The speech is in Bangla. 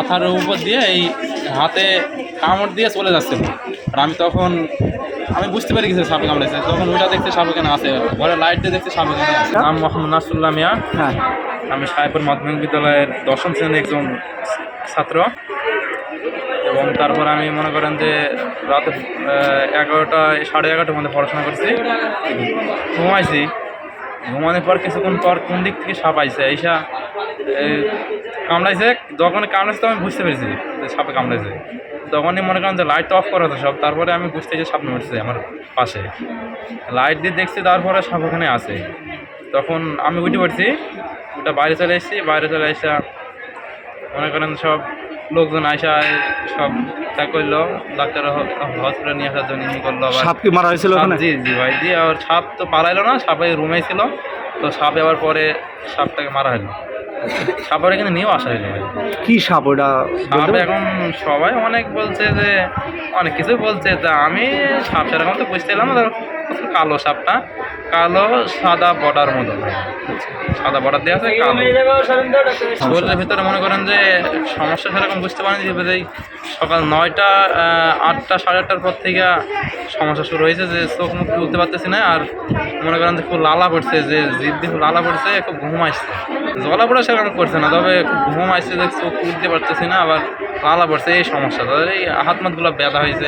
মাথার উপর দিয়ে এই হাতে কামড় দিয়ে চলে যাচ্ছিল। আর আমি তখন আমি বুঝতে পেরে গেছি সাপে কামড়েছে। তখন ওইটা দেখতে সাপ এখানে আছে। ঘরে লাইট দিয়ে দেখতে সাপ এখানে আছে। নাম মোহাম্মদ নাসুল্লাহ মিয়া হ্যাঁ। আমি সাহেবপুর মাধ্যমিক বিদ্যালয়ের দশম শ্রেণির একজন ছাত্র। এবং তারপর আমি মনে করেন যে রাত এগারোটা সাড়ে এগারোটার মধ্যে পড়াশোনা করছি। ঘুমাইছি। ঘুমানোর পর কিছুক্ষণ পর কোন দিক থেকে সাপ আইসে এইসা কামড়াইছে। যখন কামড়াইছে তো আমি বুঝতে পেরেছি যে সাপে কামড়াইছে। তখনই মনে করেন যে লাইট অফ করা হতো সব। তারপরে আমি বুঝতে যে সাপ নড়ছে আমার পাশে। লাইট দিয়ে দেখছি তারপরে সাপ ওখানে আছে। তখন আমি উঠে পড়ছি। ওটা বাইরে চলে এসেছি। বাইরে চলে এসে মনে করেন সব লোকজন আসা সব তা করল ডাক্তার হসপিটাল নিয়ে আসার জন্য করল আবার। সাপ কি মারা হয়েছিল ওখানে? জি জি ভাই জি আর সাপ তো পালাইলো না সাপ রুমে ছিল। তো সাপ আবার পরে সাপটাকে মারা হলো। সাপের এখানে নিয়েও আসা হয়েছে কি সাপ ওটা সাপ এখন সবাই অনেক বলছে যে অনেক কিছু বলছে। তা আমি সাপ সেরকম তো বুঝতেলাম না। তবে কালো সাপটা। কালো সাদা বর্ডার মতো। সাদা বর্ডার দেওয়া আছে কালো। শরীরের ভিতরে মনে করেন যে সমস্যা সেরকম বুঝতে পারেন যে সকাল নয়টা আটটা, সাড়ে আটটার পর থেকে সমস্যা শুরু হয়েছে যে চোখ মুখ তুলতে পারতেছি না আর মনে করেন যে খুব লালা পড়ছে, যে জিভ দিয়ে লালা পড়ছে, খুব ঘুম আসছে। জলা পড়া সেরকম করছে না, তবে ঘুম আসছে যে চোখ তুলতে পারতেছি না, আবার লালা পড়ছে, এই সমস্যা। তাদের এই হাত মাতগুলো ব্যথা হয়েছে